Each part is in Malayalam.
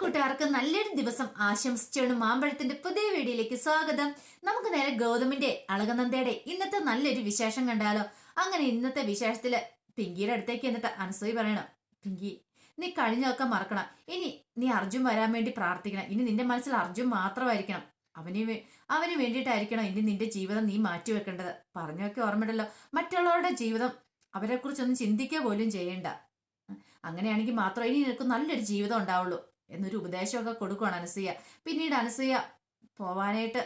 കൂട്ടുകാർക്ക് നല്ലൊരു ദിവസം ആശംസിച്ചാണ് മാമ്പഴത്തിന്റെ പുതിയ വീഡിയോയിലേക്ക് സ്വാഗതം. നമുക്ക് നേരെ ഗൗതമിന്റെ അളകനന്ദയുടെ ഇന്നത്തെ നല്ലൊരു വിശേഷം കണ്ടാലോ? അങ്ങനെ ഇന്നത്തെ വിശേഷത്തിൽ പിങ്കിയുടെ അടുത്തേക്ക് എന്നിട്ട് അനസൂയി പറയണം പിങ്കി നീ കഴിഞ്ഞൊക്കെ മറക്കണം. ഇനി നീ അർജുൻ വരാൻ വേണ്ടി പ്രാർത്ഥിക്കണം. ഇനി നിന്റെ മനസ്സിൽ അർജുൻ മാത്രമായിരിക്കണം. അവന് അവന് വേണ്ടിയിട്ടായിരിക്കണം ഇനി നിന്റെ ജീവിതം നീ മാറ്റി മാറ്റിവെക്കേണ്ടത്. പറഞ്ഞൊക്കെ ഓർമ്മയുണ്ടല്ലോ. മറ്റുള്ളവരുടെ ജീവിതം അവരെ കുറിച്ചൊന്നും ചിന്തിക്കുക പോലും ചെയ്യേണ്ട. അങ്ങനെയാണെങ്കിൽ മാത്രമേ ഇനി നിനക്ക് നല്ലൊരു ജീവിതം ഉണ്ടാവുള്ളൂ. എന്നൊരു ഉപദേശമൊക്കെ കൊടുക്കുകയാണ് അനസൂയ. പിന്നീട് അനസൂയ പോവാനായിട്ട്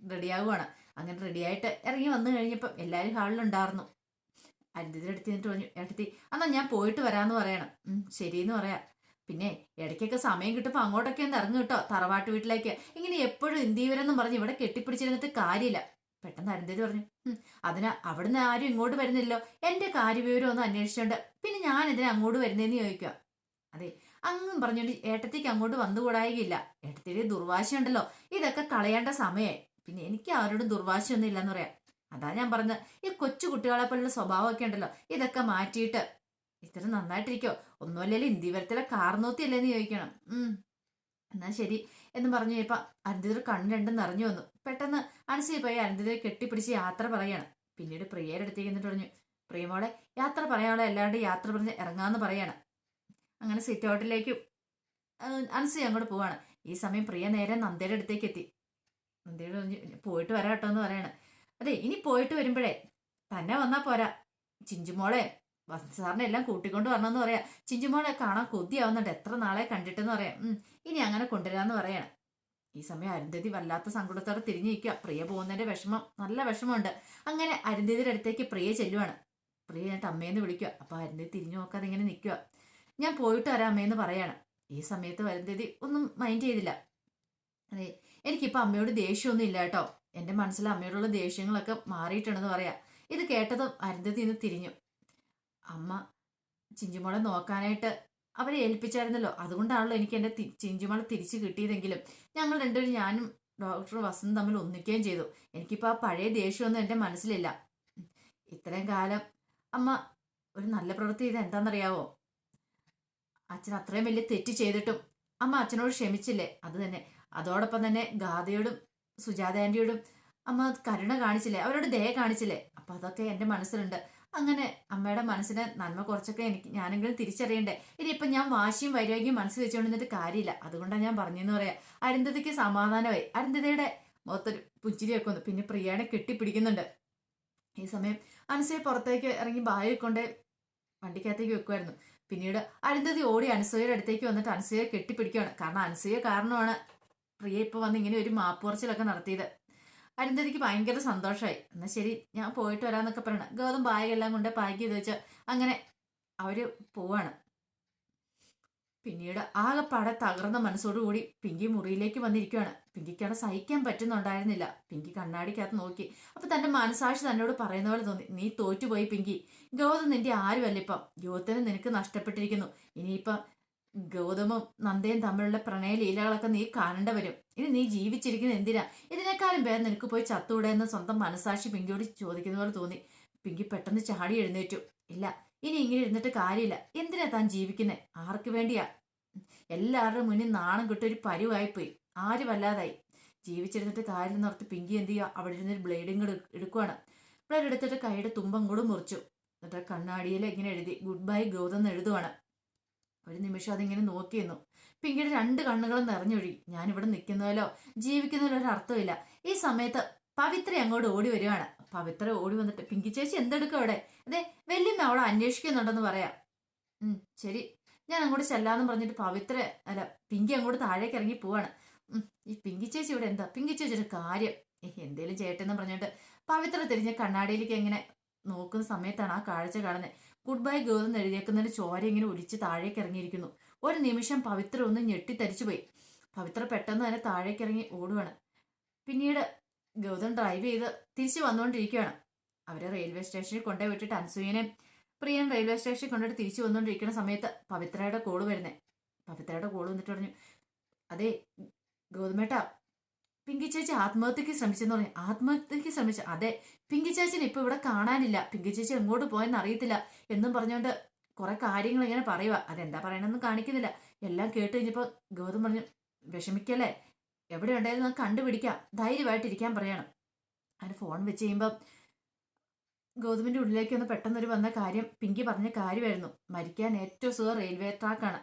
റെഡിയാവുകയാണ് അങ്ങനെ റെഡിയായിട്ട് ഇറങ്ങി വന്നു കഴിഞ്ഞപ്പം എല്ലാവരും ഹാളിലുണ്ടായിരുന്നു അരുന്തിയുടെ അടുത്ത് നിന്നിട്ട് പറഞ്ഞു ഏട്ടത്തി എന്നാ ഞാൻ പോയിട്ട് വരാമെന്ന് പറയണം. ശരിയെന്ന് പറയാം. പിന്നെ ഇടയ്ക്കൊക്കെ സമയം കിട്ടുമ്പോൾ അങ്ങോട്ടൊക്കെ ഒന്ന് ഇറങ്ങും കേട്ടോ തറവാട്ട് വീട്ടിലേക്ക്. ഇങ്ങനെ എപ്പോഴും ഇന്ത്യവരെന്നും പറഞ്ഞ് ഇവിടെ കെട്ടിപ്പിടിച്ചിരുന്നിട്ട് കാര്യമില്ല. പെട്ടെന്ന് അരുന്ധതി പറഞ്ഞു "ഉം, അതിന് അവിടുന്ന് ആരും ഇങ്ങോട്ട് വരുന്നില്ലല്ലോ. എന്റെ കാര്യവിവരം ഒന്ന് അന്വേഷിച്ചോണ്ട്. പിന്നെ ഞാൻ ഇതിനെ അങ്ങോട്ട് വരുന്നതെന്ന് ചോദിക്കുക അതെ അങ്ങും പറഞ്ഞോണ്ട് ഏട്ടത്തിക്ക് അങ്ങോട്ട് വന്നുകൂടായികയില്ല. ഏട്ടത്തിയുടെ ദുർവാശയുണ്ടല്ലോ. ഇതൊക്കെ കളയേണ്ട സമയമായി പിന്നെ എനിക്ക് ആരോടും ദുർവാശയൊന്നും ഇല്ലെന്ന് പറയാം. അതാ ഞാൻ പറഞ്ഞത് ഈ കൊച്ചു കുട്ടികളെ പോലുള്ള സ്വഭാവമൊക്കെ ഉണ്ടല്ലോ. ഇതൊക്കെ മാറ്റിയിട്ട് ഇത്ര നന്നായിട്ടിരിക്കോ? ഒന്നുമല്ലല്ലോ ഇന്ത്യവരത്തിലെ കാർന്നോത്തിയല്ലേന്ന് ചോദിക്കണം. ഉം. എന്നാ ശരി എന്ന് പറഞ്ഞു ഇപ്പൊ അരുന്തിതർ കണ്ണു രണ്ടും നിറഞ്ഞു വന്നു. പെട്ടെന്ന് അനസി പോയി അരുന്തിതരെ കെട്ടിപ്പിടിച്ച് യാത്ര പറയാണ്. പിന്നീട് പ്രിയയുടെ അടുത്തേക്ക് എന്നിട്ട് പറഞ്ഞു പ്രിയമോളെ യാത്ര പറയാനുള്ള എല്ലാവരുടെയും യാത്ര പറഞ്ഞ് ഇറങ്ങാന്ന് പറയാണ്. അങ്ങനെ സിറ്റ് ഔട്ടിലേക്ക് അനസൂയ അങ്ങോട്ട് പോവാണ്. ഈ സമയം പ്രിയ നേരെ നന്ദയുടെ അടുത്തേക്ക് എത്തി. നന്ദയുടെ പോയിട്ട് വരാം കേട്ടോ എന്ന് പറയാണ്. അതെ ഇനി പോയിട്ട് വരുമ്പോഴേ തന്നെ വന്നാ പോരാ. ചിഞ്ചുമോളെ സാറിനെ എല്ലാം കൂട്ടിക്കൊണ്ട് വരണമെന്ന് പറയാം. ചിഞ്ചുമോളെ കാണാൻ കൊതിയാവുന്നുണ്ട്. എത്ര നാളെ കണ്ടിട്ടെന്ന് പറയാം. ഇനി അങ്ങനെ കൊണ്ടുവരാന്ന് പറയാണ്. ഈ സമയം അരുന്ധതി വല്ലാത്ത സങ്കടത്തോടെ തിരിഞ്ഞു നിൽക്കുക. പ്രിയ പോകുന്നതിന്റെ വിഷമം നല്ല വിഷമമുണ്ട്. അങ്ങനെ അരുന്ധതിയുടെ അടുത്തേക്ക് പ്രിയ ചെല്ലുവാണ്. പ്രിയ എന്നിട്ട് അമ്മയെന്ന് വിളിക്കുക. അപ്പൊ അരുന്ധതി തിരിഞ്ഞു നോക്കാതെ ഇങ്ങനെ നിൽക്കുക. ഞാൻ പോയിട്ട് വരാമേന്ന് പറയാണ്. ഈ സമയത്ത് അരുന്ധതി ഒന്നും മൈൻഡ് ചെയ്തില്ല. അതെ എനിക്കിപ്പോൾ അമ്മയോട് ദേഷ്യമൊന്നും ഇല്ല കേട്ടോ. എന്റെ മനസ്സിൽ അമ്മയോടുള്ള ദേഷ്യങ്ങളൊക്കെ മാറിയിട്ടുണ്ടെന്ന് പറയാം. ഇത് കേട്ടതും അരുന്ധതി നിന്ന് തിരിഞ്ഞു. അമ്മ ചിഞ്ചുമോളെ നോക്കാനായിട്ട് അവരെ ഏൽപ്പിച്ചായിരുന്നല്ലോ. അതുകൊണ്ടാണല്ലോ എനിക്ക് എന്റെ ചിഞ്ചുമോളെ തിരിച്ചു കിട്ടിയതെങ്കിലും ഞങ്ങൾ രണ്ടുപേരും ഞാനും ഡോക്ടർ വസന്ത് തമ്മിൽ ഒന്നിക്കുകയും ചെയ്തു. എനിക്കിപ്പോൾ ആ പഴയ ദേഷ്യമൊന്നും എന്റെ മനസ്സിലില്ല. ഇത്രയും കാലം അമ്മ ഒരു നല്ല പ്രവൃത്തി ചെയ്ത് എന്താണെന്നറിയാവോ? അച്ഛൻ അത്രയും വലിയ തെറ്റ് ചെയ്തിട്ടും അമ്മ അച്ഛനോട് ക്ഷമിച്ചില്ലേ? അത് തന്നെ. അതോടൊപ്പം തന്നെ ഗാഥയോടും സുജാത ആന്റിയോടും അമ്മ കരുണ കാണിച്ചില്ലേ? അവരോട് ദയ കാണിച്ചില്ലേ? അപ്പൊ അതൊക്കെ എന്റെ മനസ്സിലുണ്ട്. അങ്ങനെ അമ്മയുടെ മനസ്സിന് നന്മ കുറച്ചൊക്കെ എനിക്ക് ഞാനെങ്കിലും തിരിച്ചറിയണ്ടേ? ഇനിയിപ്പൊ ഞാൻ വാശിയും വൈരാഗ്യം മനസ്സിൽ വെച്ചുകൊണ്ടിരുന്നിട്ട് കാര്യമില്ല. അതുകൊണ്ടാണ് ഞാൻ പറഞ്ഞെന്ന് പറയാം. അരുന്ധതിക്ക് സമാധാനമായി. അരുന്ധതയുടെ മുഖത്തൊരു പുഞ്ചിരിയൊക്കെ വന്നു പിന്നെ പ്രിയയുടെ കെട്ടിപ്പിടിക്കുന്നുണ്ട് ഈ സമയം അനസയെ പുറത്തേക്ക് ഇറങ്ങി ബാഗ് കൊണ്ട് വണ്ടിക്കകത്തേക്ക് വെക്കുമായിരുന്നു പിന്നീട് അരുന്ധതി ഓടി അനസൂയയുടെ അടുത്തേക്ക് വന്നിട്ട് അനസൂയെ കെട്ടിപ്പിടിക്കുകയാണ്. കാരണം അനസൂയ കാരണമാണ് പ്രിയ ഇപ്പൊ വന്ന് ഇങ്ങനെ ഒരു മാപ്പുറച്ചിലൊക്കെ നടത്തിയത്. അരുന്ധതിക്ക് ഭയങ്കര സന്തോഷമായി എന്നാൽ ശരി ഞാൻ പോയിട്ട് വരാമെന്നൊക്കെ പറയണം. ഗൗതം ബാഗെല്ലാം കൊണ്ട് പാക്ക് ചെയ്ത് വെച്ച് അങ്ങനെ അവർ പോവാണ്. പിന്നീട് ആകെപ്പാടെ തകർന്ന മനസ്സോടുകൂടി പിങ്കി മുറിയിലേക്ക് വന്നിരിക്കുകയാണ് പിങ്കിക്കാണ് സഹിക്കാൻ പറ്റുന്നുണ്ടായിരുന്നില്ല. പിങ്കി കണ്ണാടിക്കകത്ത് നോക്കി. അപ്പൊ തന്റെ മനസാക്ഷി തന്നോട് പറയുന്ന പോലെ തോന്നി. നീ തോറ്റുപോയി പിങ്കി. ഗൗതം നിന്റെ ആരുമല്ല ഇപ്പം. ഗൗതത്തിന് നിനക്ക് നഷ്ടപ്പെട്ടിരിക്കുന്നു. ഇനിയിപ്പം ഗൗതമും നന്ദയും തമ്മിലുള്ള പ്രണയ ലീലകളൊക്കെ നീ കാണേണ്ട വരും. ഇനി നീ ജീവിച്ചിരിക്കുന്ന എന്തിനാ? ഇതിനേക്കാളും പേര് നിനക്ക് പോയി ചത്തൂടെ എന്ന് സ്വന്തം മനസാക്ഷി പിങ്കിയോട് ചോദിക്കുന്ന പോലെ തോന്നി. പിങ്കി പെട്ടെന്ന് ചാടി എഴുന്നേറ്റു. ഇല്ല ഇനി ഇങ്ങനെ ഇരുന്നിട്ട് കാര്യമില്ല. എന്തിനാ താൻ ജീവിക്കുന്നത് ആർക്ക് വേണ്ടിയാ? എല്ലാവരുടെ മുന്നിൽ നാണം കിട്ടൊരു പരുവായിപ്പോയി. ആരും വല്ലാതായി? ജീവിച്ചിരുന്നിട്ട് കാര്യം നിർത്തി പിങ്കി എന്ത് ചെയ്യുക അവിടെ ഇരുന്നൊരു ബ്ലേഡും കൂടെ എടുക്കുവാണ്. ബ്ലേഡ് എടുത്തിട്ട് കൈയുടെ തുമ്പം കൂടെ മുറിച്ചു. എന്നിട്ട് കണ്ണാടിയിൽ ഇങ്ങനെ എഴുതി ഗുഡ് ബൈ ഗൗതം എന്ന് എഴുതുവാണ്. ഒരു നിമിഷം അതിങ്ങനെ നോക്കിയിരുന്നു. പിങ്കിയുടെ രണ്ട് കണ്ണുകളും നിറഞ്ഞൊഴുകി. ഞാനിവിടെ നിൽക്കുന്നതിലോ? ജീവിക്കുന്നതിലോ ഒരു അർത്ഥമില്ല ഈ സമയത്ത് പവിത്ര അങ്ങോട്ട് ഓടി വരുവാണ്. പവിത്ര ഓടി വന്നിട്ട് പിങ്കി ചേച്ചി എന്തെടുക്കും അവിടെ? അതെ വല്യമ്മ അവളെ അന്വേഷിക്കുന്നുണ്ടെന്ന് പറയാം. ഉം ശരി. ഞാൻ അങ്ങോട്ട് ചെല്ലാന്ന് പറഞ്ഞിട്ട് പവിത്ര അല്ല പിങ്കി അങ്ങോട്ട് താഴേക്ക് ഇറങ്ങി പോവാണ്. ഈ പിങ്കി ചേച്ചി ഇവിടെ എന്താ? പിങ്കി ചേച്ചി ഒരു കാര്യം. എന്തേലും ചേട്ടെന്ന് പറഞ്ഞിട്ട് പവിത്ര തിരിഞ്ഞ കണ്ണാടിയിലേക്ക് എങ്ങനെ നോക്കുന്ന സമയത്താണ് ആ കാഴ്ച കാണുന്നത് ഗുഡ് ബൈ ഗേൾ എന്ന് എഴുതിയേക്കുന്നതിന് ചോര ഇങ്ങനെ ഒലിച്ച് താഴേക്ക് ഇറങ്ങിയിരിക്കുന്നു. ഒരു നിമിഷം പവിത്ര ഒന്ന് ഞെട്ടിത്തരിച്ചു പോയി. പവിത്ര പെട്ടെന്ന് തന്നെ താഴേക്ക് ഇറങ്ങി ഓടുവാണ്. പിന്നീട് ഗൗതം ഡ്രൈവ് ചെയ്ത് തിരിച്ചു വന്നുകൊണ്ടിരിക്കുകയാണ് അവരെ റെയിൽവേ സ്റ്റേഷനിൽ കൊണ്ടുപോയി വിട്ടിട്ട് അൻസൂയനെ പ്രിയൻ റെയിൽവേ സ്റ്റേഷനിൽ കൊണ്ടുപോയിട്ട് തിരിച്ചു വന്നുകൊണ്ടിരിക്കുന്ന സമയത്ത് പവിത്രയുടെ കോൾ വരുന്നേ. പവിത്രയുടെ കോൾ വന്നിട്ട് പറഞ്ഞു അതെ ഗോതമേട്ട പിങ്കി ചേച്ചി ആത്മഹത്യക്ക് ശ്രമിച്ചെന്ന് പറഞ്ഞു. ആത്മഹത്യക്ക് ശ്രമിച്ചു. അതെ പിങ്കി ചേച്ചിനെ ഇപ്പൊ ഇവിടെ കാണാനില്ല. പിങ്കി ചേച്ചി എങ്ങോട്ട് പോയെന്ന് അറിയത്തില്ല എന്നും പറഞ്ഞുകൊണ്ട് കുറെ കാര്യങ്ങൾ ഇങ്ങനെ പറയുക അതെന്താ പറയണമെന്ന് കാണിക്കുന്നില്ല. എല്ലാം കേട്ട് കഴിഞ്ഞപ്പോൾ ഗൗതം പറഞ്ഞു വിഷമിക്കല്ലേ? എവിടെ ഉണ്ടായിരുന്നു കണ്ടുപിടിക്കാം. ധൈര്യമായിട്ടിരിക്കാൻ പറയണം. അതിന് ഫോൺ വെച്ച് കഴിയുമ്പം ഗൗതമിന്റെ ഉള്ളിലേക്ക് ഒന്ന് പെട്ടെന്നൊരു വന്ന കാര്യം പിങ്കി പറഞ്ഞ കാര്യമായിരുന്നു. മരിക്കാൻ ഏറ്റവും സുഖം റെയിൽവേ ട്രാക്കാണ്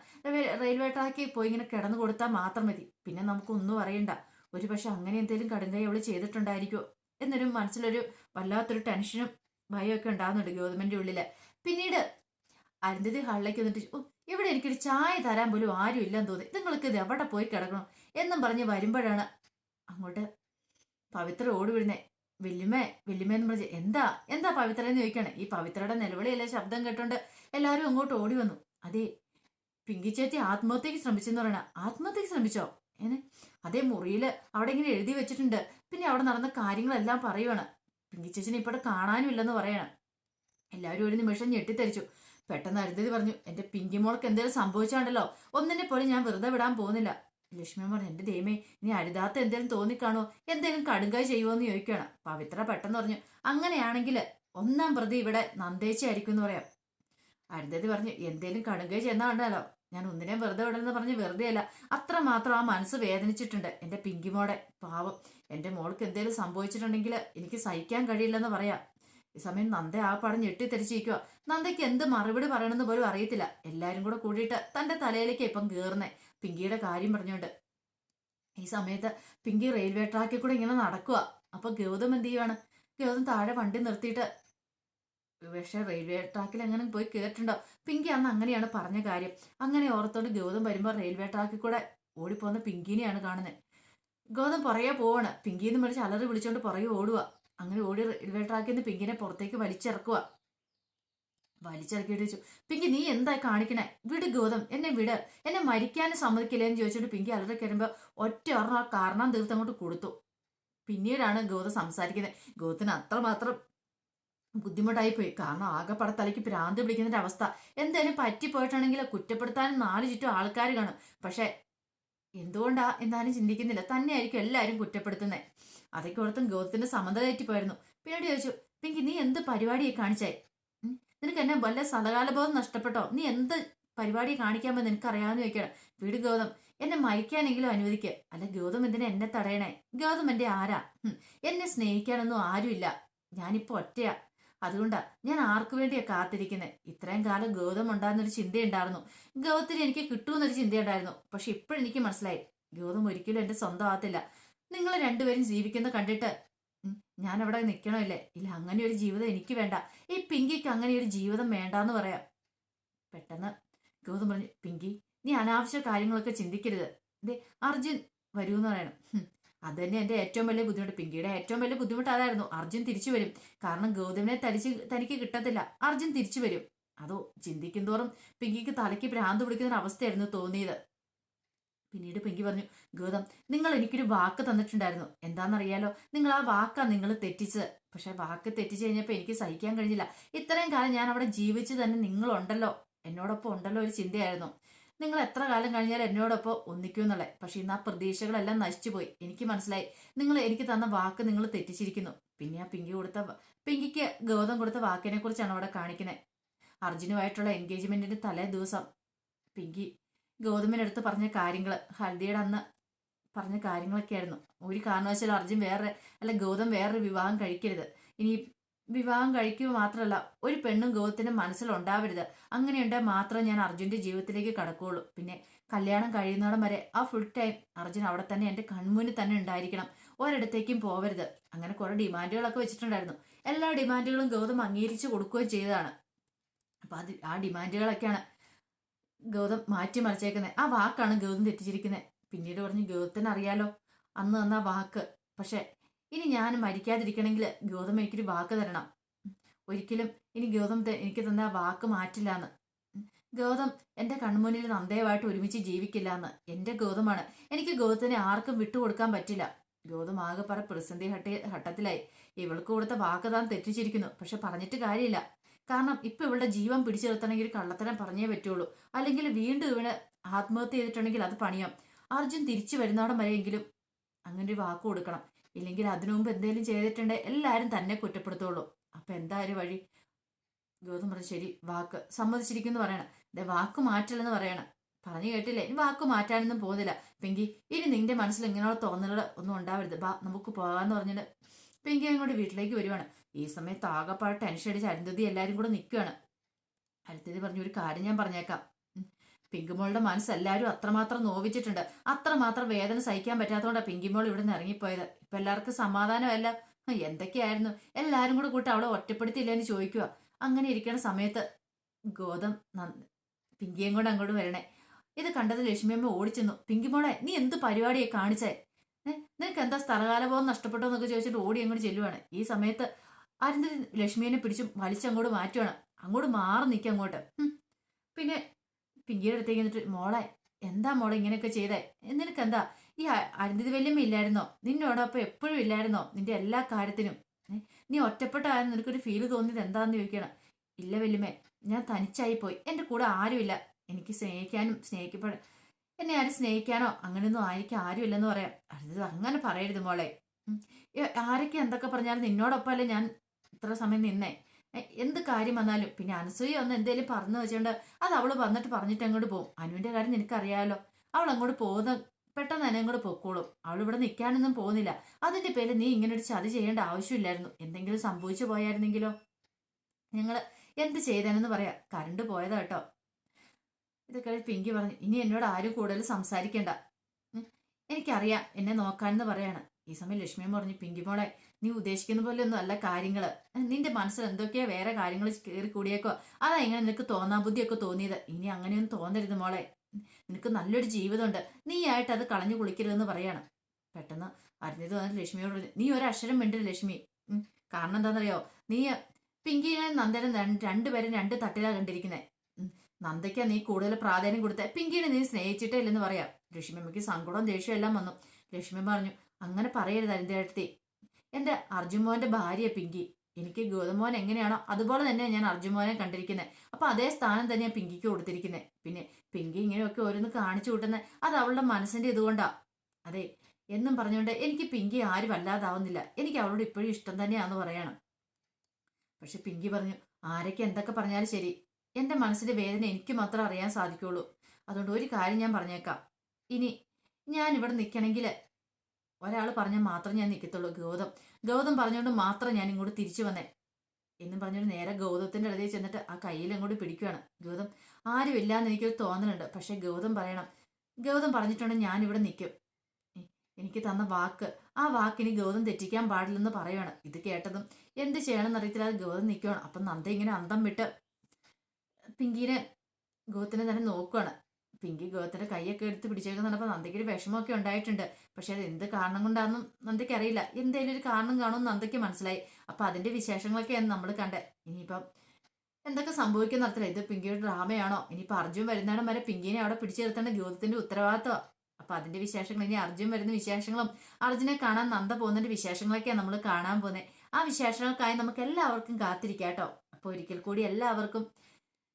റെയിൽവേ ട്രാക്കിൽ പോയി ഇങ്ങനെ കിടന്നു കൊടുത്താൽ മാത്രം മതി. പിന്നെ നമുക്കൊന്നും അറിയണ്ട. ഒരു പക്ഷെ അങ്ങനെ എന്തെങ്കിലും കടുങ്കൈ അവൾ ചെയ്തിട്ടുണ്ടായിരിക്കുമോ എന്നൊരു മനസ്സിലൊരു വല്ലാത്തൊരു ടെൻഷനും ഭയമൊക്കെ ഉണ്ടാകുന്നുണ്ട് ഗൗതമിന്റെ ഉള്ളിൽ പിന്നീട് അരുന്ധതി ഹാളിലേക്ക് വന്നിട്ട് "ഓ, ഇവിടെ എനിക്കൊരു ചായ തരാൻ പോലും ആരും ഇല്ലെന്ന് തോന്നി. നിങ്ങൾക്ക് ഇത് എവിടെ പോയി കിടക്കണം? എന്നും പറഞ്ഞ് വരുമ്പോഴാണ് അങ്ങോട്ട് പവിത്ര ഓടി വിടുന്നേ വല്യമ്മേ വല്യമ്മേന്ന് പറഞ്ഞ് എന്താ എന്താ പവിത്ര എന്ന് ചോദിക്കാണ്. ഈ പവിത്രയുടെ നിലവിളിയല്ലേ ശബ്ദം കേട്ടോണ്ട് എല്ലാവരും അങ്ങോട്ട് ഓടി വന്നു. അതെ പിങ്കി ചേച്ചി ആത്മഹത്യക്ക് ശ്രമിച്ചെന്ന് പറയണ ആത്മഹത്യക്ക് ശ്രമിച്ചോ? ഏനെ അതേ മുറിയിൽ അവിടെ ഇങ്ങനെ എഴുതി വെച്ചിട്ടുണ്ട്. പിന്നെ അവിടെ നടന്ന കാര്യങ്ങളെല്ലാം പറയുവാണ്. പിങ്കി ചേച്ചിനെ ഇപ്പോൾ കാണാനും ഇല്ലെന്ന് പറയണം. എല്ലാവരും ഒരു നിമിഷം ഞെട്ടിത്തെറിച്ചു. പെട്ടെന്ന് അരുന്ധതി പറഞ്ഞു എന്റെ പിങ്കി മോൾക്ക് എന്തെങ്കിലും സംഭവിച്ചാണ്ടല്ലോ? ഒന്നിനെ പോലും ഞാൻ വെറുതെ വിടാൻ പോകുന്നില്ല. ലക്ഷ്മി പറഞ്ഞു എന്റെ ദൈവമേ ഇനി അരുതാത്ത എന്തേലും തോന്നിക്കാണോ? എന്തേലും കടുങ്കായി ചെയ്യുമോ എന്ന് ചോദിക്കുകയാണ്. പവിത്ര പെട്ടെന്ന് പറഞ്ഞു അങ്ങനെയാണെങ്കിൽ ഒന്നാം പ്രതി ഇവിടെ നന്ദേച്ചായിരിക്കും എന്ന് പറയാം. അരുന്ധതി പറഞ്ഞു എന്തേലും ചെന്നാ കണ്ടല്ലോ ഞാൻ ഒന്നിനെയും വെറുതെ വിടണമെന്ന് പറഞ്ഞ് വെറുതെ അല്ല അത്ര മാത്രം ആ മനസ്സ് വേദനിച്ചിട്ടുണ്ട്. എന്റെ പിങ്കിമോടെ പാവം. എന്റെ മോൾക്ക് എന്തേലും സംഭവിച്ചിട്ടുണ്ടെങ്കിൽ എനിക്ക് സഹിക്കാൻ കഴിയില്ലെന്ന് പറയാം. ഈ സമയം നന്ദ ആ പടം ഞെട്ടിത്തെരിച്ചിരിക്കുക നന്ദയ്ക്ക് എന്ത് മറുപടി പറയണമെന്ന് പോലും അറിയത്തില്ല. എല്ലാരും കൂടെ കൂടിയിട്ട് തന്റെ തലയിലേക്ക് ഇപ്പം കയറുന്നേ പിങ്കിയുടെ കാര്യം പറഞ്ഞുകൊണ്ട് ഈ സമയത്ത് പിങ്കി റെയിൽവേ ട്രാക്കിൽ കൂടെ ഇങ്ങനെ നടക്കുക അപ്പൊ ഗൗതം എന്ത് ചെയ്യുവാണ്? ഗൗതം താഴെ വണ്ടി നിർത്തിയിട്ട് പക്ഷെ റെയിൽവേ ട്രാക്കിൽ അങ്ങനെ പോയി കേട്ടിട്ടുണ്ടോ? പിങ്കി അന്ന് അങ്ങനെയാണ് പറഞ്ഞ കാര്യം. അങ്ങനെ ഓർത്തോണ്ട് ഗൗതം വരുമ്പോൾ റെയിൽവേ ട്രാക്കിൽ കൂടെ ഓടിപ്പോകുന്ന പിങ്കിനെയാണ് കാണുന്നത് ഗൗതം പുറകെ പോവാണ്. പിങ്കിന്ന് വിളിച്ച് അലറി വിളിച്ചോണ്ട് പുറകെ ഓടുക അങ്ങനെ ഓടി റെയിൽവേ ട്രാക്കിൽ നിന്ന് പിങ്കിനെ പുറത്തേക്ക് വലിച്ചിറക്കുക വലിച്ചിറക്കിയിട്ട് ചോദിച്ചു പിങ്കി നീ എന്താ കാണിക്കണേ? വിട് ഗൗതം എന്നെ വിട്. എന്നെ മരിക്കാനും സമ്മതിക്കില്ലേന്ന് ചോദിച്ചിട്ട് പിങ്കി അലറി കയറുമ്പോൾ ഒറ്റ ഒരെണ്ണം ആ കാരണം തീർത്ത് അങ്ങോട്ട് കൊടുത്തു. പിന്നീടാണ് ഗൗതം സംസാരിക്കുന്നത്. ഗൗതത്തിന് അത്രമാത്രം ബുദ്ധിമുട്ടായി പോയി. കാരണം ആകെ തലയ്ക്ക് ഭ്രാന്ത് പിടിക്കുന്നതിന്റെ അവസ്ഥ. എന്തായാലും പറ്റിപ്പോയിട്ടാണെങ്കിൽ കുറ്റപ്പെടുത്താനും നാല് ചുറ്റും ആൾക്കാർ കാണും. പക്ഷെ എന്തുകൊണ്ടാ എന്നാലും ചിന്തിക്കുന്നില്ല. തന്നെയായിരിക്കും എല്ലാവരും കുറ്റപ്പെടുത്തുന്നത് അതൊക്കെ ഓർത്തും ഗൗതത്തിന്റെ സമത പിന്നീട് ചോദിച്ചു പിങ്കി നീ എന്ത് പരിപാടിയെ കാണിച്ചേ? ഉം? നിനക്ക് എന്നെ വല്ല സദകാലബോധം നഷ്ടപ്പെട്ടോ? നീ എന്ത് പരിപാടി കാണിക്കാമെന്ന് നിനക്കറിയാമെന്ന് ചോദിക്കണം വീട് ഗൗതം. എന്നെ മരിക്കാനെങ്കിലും അനുവദിക്കുക അല്ല ഗൗതം എന്തിനാ എന്നെ തടയണേ? ഗൗതം എന്റെ ആരാ. എന്നെ സ്നേഹിക്കാനൊന്നും ആരുമില്ല. ഞാനിപ്പോ ഒറ്റയാ. അതുകൊണ്ടാ ഞാൻ ആർക്കു വേണ്ടിയാ കാത്തിരിക്കുന്നത് ഇത്രയും കാലം ഗൗതം ഉണ്ടാകുന്നൊരു ചിന്തയുണ്ടായിരുന്നു. ഗൗതത്തിന് എനിക്ക് കിട്ടുമെന്നൊരു ചിന്തയുണ്ടായിരുന്നു. പക്ഷെ ഇപ്പോഴെനിക്ക് മനസ്സിലായി. ഗൗതം ഒരിക്കലും എന്റെ സ്വന്തം ആകത്തില്ല. നിങ്ങൾ രണ്ടുപേരും ജീവിക്കുന്ന കണ്ടിട്ട് ഞാൻ അവിടെ നിൽക്കണമില്ലേ ഇല്ല അങ്ങനെ ഒരു ജീവിതം എനിക്ക് വേണ്ട. ഈ പിങ്കിക്ക് അങ്ങനെ ഒരു ജീവിതം വേണ്ട എന്ന് പറയാം. പെട്ടെന്ന് ഗൗതം പറഞ്ഞു പിങ്കി നീ അനാവശ്യ കാര്യങ്ങളൊക്കെ ചിന്തിക്കരുത്. ദേ അർജുൻ വരൂ എന്ന് പറയണം അത് തന്നെ എന്റെ ഏറ്റവും വലിയ ബുദ്ധിമുട്ട്. പിങ്കിയുടെ ഏറ്റവും വലിയ ബുദ്ധിമുട്ട് അതായിരുന്നു. അർജുൻ തിരിച്ചു വരും. കാരണം ഗൗതമിനെ തനിച്ച് തനിക്ക് കിട്ടത്തില്ല. അർജുൻ തിരിച്ചു വരും. അതോ ചിന്തിക്കും തോറും പിങ്കിക്ക് തലയ്ക്ക് ഭ്രാന്ത് പിടിക്കുന്ന ഒരു അവസ്ഥയായിരുന്നു തോന്നിയത്. പിന്നീട് പെങ്കി പറഞ്ഞു ഗൗതം നിങ്ങൾ എനിക്കൊരു വാക്ക് തന്നിട്ടുണ്ടായിരുന്നു. എന്താണെന്നറിയാലോ? നിങ്ങൾ ആ വാക്കാ നിങ്ങൾ തെറ്റിച്ചത്. പക്ഷെ വാക്ക് തെറ്റിച്ചു കഴിഞ്ഞപ്പോൾ എനിക്ക് സഹിക്കാൻ കഴിഞ്ഞില്ല. ഇത്രയും കാലം ഞാൻ അവിടെ ജീവിച്ച് തന്നെ നിങ്ങളുണ്ടല്ലോ. എന്നോടൊപ്പം ഉണ്ടല്ലോ ഒരു ചിന്തയായിരുന്നു. നിങ്ങൾ എത്ര കാലം കഴിഞ്ഞാൽ എന്നോടൊപ്പം ഒന്നിക്കുമെന്നുള്ളത്. പക്ഷെ ഇന്ന് ആ പ്രതീക്ഷകളെല്ലാം നശിച്ചുപോയി. എനിക്ക് മനസ്സിലായി. നിങ്ങൾ എനിക്ക് തന്ന വാക്ക് നിങ്ങൾ തെറ്റിച്ചിരിക്കുന്നു. പിന്നെ ആ പിങ്കി കൊടുത്ത പിങ്കിക്ക് ഗൗതം കൊടുത്ത വാക്കിനെ കുറിച്ചാണ് അവിടെ കാണിക്കുന്നത്. അർജുനുമായിട്ടുള്ള എൻഗേജ്മെന്റിന്റെ തലേ ദിവസം പിങ്കി ഗൗതമിനടുത്ത് പറഞ്ഞ കാര്യങ്ങൾ ഹൽദിയുടെ അന്ന് പറഞ്ഞ കാര്യങ്ങളൊക്കെ ആയിരുന്നു ഒരു കാരണവശാലും അർജുൻ വേറെ അല്ല ഗൗതം വേറൊരു വിവാഹം കഴിക്കരുത്. ഇനി വിവാഹം കഴിക്കുക മാത്രമല്ല ഒരു പെണ്ണും ഗൗതത്തിന്റെ മനസ്സിലുണ്ടാവരുത് അങ്ങനെയുണ്ടെങ്കിൽ മാത്രം ഞാൻ അർജുന്റെ ജീവിതത്തിലേക്ക് കടക്കുകയുള്ളൂ. പിന്നെ കല്യാണം കഴിയുന്നോളം വരെ ആ ഫുൾ ടൈം അർജുൻ അവിടെ തന്നെ എന്റെ കൺമുന്നിൽ തന്നെ ഉണ്ടായിരിക്കണം. ഒരിടത്തേക്കും പോവരുത്. അങ്ങനെ കുറേ ഡിമാൻഡുകളൊക്കെ വെച്ചിട്ടുണ്ടായിരുന്നു. എല്ലാ ഡിമാൻഡുകളും ഗൗതം അംഗീകരിച്ച് കൊടുക്കുകയും ചെയ്തതാണ്. അപ്പം അത് ആ ഡിമാൻഡുകളൊക്കെയാണ് ഗൗതം മാറ്റി മാറ്റിമറിച്ചേക്കുന്നത് ആ വാക്കാണ് ഗൗതം തെറ്റിച്ചിരിക്കുന്നത് പിന്നീട് പറഞ്ഞു ഗൗതത്തിന് അറിയാലോ അന്ന് തന്ന വാക്ക്. പക്ഷെ ഇനി ഞാൻ മരിക്കാതിരിക്കണമെങ്കിൽ ഗൗതം എനിക്കൊരു വാക്ക് തരണം. ഒരിക്കലും ഇനി ഗൗതം എനിക്ക് തന്ന വാക്ക് മാറ്റില്ല എന്ന് ഗൗതം എന്റെ കൺമുന്നിൽ നന്ദയമായിട്ട് ഒരുമിച്ച് ജീവിക്കില്ല എന്ന് എന്റെ ഗൗതമാണ്. എനിക്ക് ഗൗതത്തിനെ ആർക്കും വിട്ടുകൊടുക്കാൻ പറ്റില്ല. ഗൗതം ആകെ പറ പ്രതിസന്ധി ഘട്ട ഘട്ടത്തിലായി ഇവൾക്ക് കൊടുത്ത വാക്ക് താൻ തെറ്റിച്ചിരിക്കുന്നു. പക്ഷെ പറഞ്ഞിട്ട് കാര്യമില്ല. കാരണം ഇപ്പൊ ഇവളുടെ ജീവൻ പിടിച്ചു നിർത്തണമെങ്കിൽ കള്ളത്തരം പറഞ്ഞേ പറ്റുള്ളൂ. അല്ലെങ്കിൽ വീണ്ടും ഇവന് ആത്മഹത്യ ചെയ്തിട്ടുണ്ടെങ്കിൽ അത് പണിയാം. അർജുൻ തിരിച്ചു വരുന്നവിടെ വരെയെങ്കിലും അങ്ങനെ ഒരു വാക്ക് കൊടുക്കണം. ഇല്ലെങ്കിൽ അതിനു മുമ്പ് എന്തെങ്കിലും ചെയ്തിട്ടുണ്ടെങ്കിൽ എല്ലാരും തന്നെ കുറ്റപ്പെടുത്തുള്ളൂ. അപ്പൊ എന്താ ഒരു വഴി? ഗൗതം പറഞ്ഞു ശരി വാക്ക്. സമ്മതിച്ചിരിക്കുന്നു പറയണം. ദേ വാക്ക് മാറ്റില്ലെന്ന് പറയണം. പറഞ്ഞു കേട്ടില്ലേ? ഇനി വാക്ക് മാറ്റാനൊന്നും പോകുന്നില്ല. പെങ്കി ഇനി നിന്റെ മനസ്സിൽ ഇങ്ങനെയുള്ള തോന്നലുകൾ ഒന്നും ഉണ്ടാവരുത്. ബാ നമുക്ക് പോകാന്ന് പറഞ്ഞിട്ട് പിങ്കി അങ്ങോട്ട് വീട്ടിലേക്ക് വരുവാണ്. ഈ സമയത്ത് ആകെപ്പാട് ടെൻഷൻ അടിച്ച് അരുന്ധതി എല്ലാവരും കൂടെ നിൽക്കുകയാണ് അരുന്ധതി പറഞ്ഞു ഒരു കാര്യം ഞാൻ പറഞ്ഞേക്കാം. പിങ്കുമോളുടെ പിങ്കിമോളുടെ മനസ്സ് എല്ലാവരും അത്രമാത്രം നോവിച്ചിട്ടുണ്ട്. അത്രമാത്രം വേദന സഹിക്കാൻ പറ്റാത്തതുകൊണ്ടാണ് പിങ്കിമോൾ ഇവിടെ നിന്ന് ഇറങ്ങിപ്പോയത്. ഇപ്പൊ എല്ലാവർക്കും സമാധാനമല്ല. എന്തൊക്കെയായിരുന്നു? എല്ലാവരും കൂടെ കൂട്ടി അവളെ ഒറ്റപ്പെടുത്തിയില്ലെന്ന് ചോദിക്കുക അങ്ങനെ ഇരിക്കുന്ന സമയത്ത് ഗോതം പിങ്കിയും കൂടെ അങ്ങോട്ട് വരണേ. ഇത് കണ്ടത് ലക്ഷ്മിയമ്മ ഓടിച്ചെന്നു. പിങ്കിമോളെ നീ എന്ത് പരിപാടിയെ കാണിച്ചേ? നിനക്ക് എന്താ സ്ഥലകാലബോധം നഷ്ടപ്പെട്ടോ എന്നൊക്കെ ചോദിച്ചിട്ട് ഓടി അങ്ങോട്ട് ചെല്ലുവാണ്. ഈ സമയത്ത് അരുന്ധതി ലക്ഷ്മിയെ പിടിച്ച് വലിച്ചങ്ങോട്ട് മാറ്റുവാണ്. അങ്ങോട്ട് മാറി നിൽക്കുക അങ്ങോട്ട്. പിന്നെ പിങ്കിയുടെ അടുത്തേക്ക് എന്നിട്ട് മോളെ എന്താ മോളെ ഇങ്ങനെയൊക്കെ ചെയ്തേ? നിനക്ക് എന്താ ഈ അരുന്ധതി വല്യമ്മ ഇല്ലായിരുന്നോ? നിന്നോടൊപ്പം എപ്പോഴും ഇല്ലായിരുന്നോ? നിന്റെ എല്ലാ കാര്യത്തിനും? നീ ഒറ്റപ്പെട്ടായെന്ന് നിനക്കൊരു ഫീൽ തോന്നിയത് എന്താന്ന് ചോദിക്കണം. ഇല്ല വല്യമ്മേ ഞാൻ തനിച്ചായി പോയി. എന്റെ കൂടെ ആരുമില്ല. എനിക്ക് സ്നേഹിക്കാനും സ്നേഹിക്കപ്പെട എന്നെ ആരും സ്നേഹിക്കാനോ? അങ്ങനെയൊന്നും ആയിരിക്കും ആരുമില്ലെന്ന് പറയാം. അത് അങ്ങനെ പറയരുത് മോളെ. ആരൊക്കെ എന്തൊക്കെ പറഞ്ഞാലും നിന്നോടൊപ്പമല്ലേ ഞാൻ ഇത്ര സമയം നിന്നേ? എന്ത് കാര്യം വന്നാലും? പിന്നെ അനസൂയ ഒന്ന് എന്തേലും പറഞ്ഞു വെച്ചോണ്ട് അത് അവൾ വന്നിട്ട് പറഞ്ഞിട്ട് അങ്ങോട്ട് പോകും അനുവിന്റെ കാര്യം നിനക്കറിയാലോ. അവൾ അങ്ങോട്ട് പോകുന്ന പെട്ടെന്ന് തന്നെ അങ്ങോട്ട് പൊക്കോളും. അവൾ ഇവിടെ നിൽക്കാനൊന്നും പോകുന്നില്ല. അതിന്റെ പേരിൽ നീ ഇങ്ങനെ ഒരു ചതി ചെയ്യേണ്ട ആവശ്യമില്ലായിരുന്നു. എന്തെങ്കിലും സംഭവിച്ചു പോയായിരുന്നെങ്കിലോ? ഞങ്ങൾ എന്ത് ചെയ്തേനെന്ന് പറയാം. കറണ്ട് പോയതാ കേട്ടോ. ഇതൊക്കെ പിങ്കി പറഞ്ഞു ഇനി എന്നോട് ആരും കൂടുതൽ സംസാരിക്കണ്ട. എനിക്കറിയാം എന്നെ നോക്കാനെന്ന് പറയാണ്. ഈ സമയം ലക്ഷ്മിയും പറഞ്ഞു പിങ്കി മോളെ നീ ഉദ്ദേശിക്കുന്ന പോലെ ഒന്നും അല്ല കാര്യങ്ങൾ. നിന്റെ മനസ്സിൽ എന്തൊക്കെയാ വേറെ കാര്യങ്ങൾ കയറി കൂടിയേക്കോ? അതാ ഇങ്ങനെ നിനക്ക് തോന്നാൻ ബുദ്ധിയൊക്കെ തോന്നിയത്. ഇനി അങ്ങനെയൊന്നും തോന്നരുത് മോളെ. നിനക്ക് നല്ലൊരു ജീവിതമുണ്ട്. നീ ആയിട്ട് അത് കളഞ്ഞു കുളിക്കരുതെന്ന് പറയാണ്. പെട്ടെന്ന് അരുന്നിത് വന്നിട്ട് ലക്ഷ്മിയോട് നീ ഒരു ഒരക്ഷരം വേണ്ട ലക്ഷ്മി. കാരണം എന്താണെന്നറിയോ? നീ പിങ്കിനെ നന്ദനും രണ്ട് രണ്ടുപേരും രണ്ട് തട്ടിലാണ് കണ്ടിരിക്കുന്നത് നന്ദയ്ക്കാ നീ കൂടുതൽ പ്രാധാന്യം കൊടുത്ത. പിങ്കിനെ നീ സ്നേഹിച്ചിട്ടേ ഇല്ലെന്ന് പറയാം. ലക്ഷ്മിയമ്മയ്ക്ക് സങ്കടവും ദേഷ്യവും എല്ലാം വന്നു. ലക്ഷ്മി പറഞ്ഞു അങ്ങനെ പറയരുത് അരുന്തേടത്തി എന്റെ അർജുൻമോന്റെ ഭാര്യ പിങ്കി. എനിക്ക് ഗൗതമോൻ എങ്ങനെയാണോ അതുപോലെ തന്നെ ഞാൻ അർജുൻമോനെ കണ്ടിരിക്കുന്നത് അപ്പൊ അതേ സ്ഥാനം തന്നെയാണ് പിങ്കിക്ക് കൊടുത്തിരിക്കുന്നത് പിന്നെ പിങ്കി ഇങ്ങനെയൊക്കെ ഓരോന്ന് കാണിച്ചു കൂട്ടുന്നത് അത് അവളുടെ മനസ്സിന്റെ ഇതുകൊണ്ടാ. അതെ എന്നും പറഞ്ഞുകൊണ്ട് എനിക്ക് പിങ്കി ആരും വല്ലാതാവുന്നില്ല എനിക്ക് അവളോട് ഇപ്പോഴും ഇഷ്ടം തന്നെയാന്ന് പറയണം. പക്ഷെ പിങ്കി പറഞ്ഞു ആരൊക്കെ എന്തൊക്കെ പറഞ്ഞാലും ശരി. എന്റെ മനസ്സിന്റെ വേദന എനിക്ക് മാത്രം അറിയാൻ സാധിക്കുള്ളൂ. അതുകൊണ്ട് ഒരു കാര്യം ഞാൻ പറഞ്ഞേക്കാം. ഇനി ഞാൻ ഇവിടെ നിൽക്കണമെങ്കിൽ ഒരാൾ പറഞ്ഞാൽ മാത്രം ഞാൻ നിൽക്കത്തുള്ളൂ ഗൗതം. ഗൗതം പറഞ്ഞുകൊണ്ട് മാത്രം ഞാൻ ഇങ്ങോട്ട് തിരിച്ചു വന്നേ. എന്നും പറഞ്ഞുകൊണ്ട് നേരെ ഗൗതത്തിന്റെ ഇടയിൽ ചെന്നിട്ട് ആ കയ്യിൽ അങ്ങോട്ട് പിടിക്കുകയാണ് ഗൗതം ആരും ഇല്ലാന്ന് എനിക്കൊരു തോന്നലുണ്ട്. പക്ഷേ ഗൗതം പറയണം. ഗൗതം പറഞ്ഞിട്ടുണ്ട് ഞാൻ ഇവിടെ നിൽക്കും എനിക്ക് തന്ന വാക്ക് ആ വാക്കിന് ഗൗതം തെറ്റിക്കാൻ പാടില്ലെന്ന് പറയുവാണ്. ഇത് കേട്ടതും എന്ത് ചെയ്യണമെന്ന് അറിയത്തില്ലാതെ ഗൗതം നിൽക്കുകയാണ് അപ്പം നന്ദ ഇങ്ങനെ അന്തം വിട്ട് പിങ്കിനെ ഗോത്തിനെ തന്നെ നോക്കുകയാണ് പിങ്കി ഗോത്തിന്റെ കൈയൊക്കെ എടുത്ത് പിടിച്ചേക്കുന്ന പിടിച്ചേക്കുന്നപ്പോൾ നന്ദയ്ക്ക് ഒരു വിഷമമൊക്കെ ഉണ്ടായിട്ടുണ്ട്. പക്ഷെ അത് എന്ത് കാരണം കൊണ്ടാണെന്നും നന്ദയ്ക്ക് അറിയില്ല. എന്തെങ്കിലും ഒരു കാരണം കാണുമെന്ന് നന്ദയ്ക്ക് മനസ്സിലായി. അപ്പൊ അതിന്റെ വിശേഷങ്ങളൊക്കെയാണ് നമ്മൾ കണ്ടത്. ഇനിയിപ്പം എന്തൊക്കെ സംഭവിക്കുന്ന അർത്ഥം ഇത് പിങ്കിയുടെ ഡ്രാമയാണോ? ഇനിയിപ്പോൾ അർജുൻ വരുന്നിടം വരെ പിങ്കിനെ അവിടെ പിടിച്ചു നിർത്തേണ്ട ഗൗതത്തിന്റെ ഉത്തരവാദിത്വം അപ്പൊ അതിന്റെ വിശേഷങ്ങൾ ഇനി അർജുൻ വരുന്ന വിശേഷങ്ങളും അർജുനെ കാണാൻ നന്ദ പോകുന്നതിന്റെ വിശേഷങ്ങളൊക്കെയാണ് നമ്മൾ കാണാൻ പോകുന്നത്. ആ വിശേഷങ്ങൾക്കായി നമുക്ക് എല്ലാവർക്കും കാത്തിരിക്കാം കേട്ടോ. അപ്പോൾ ഒരിക്കൽ കൂടി എല്ലാവർക്കും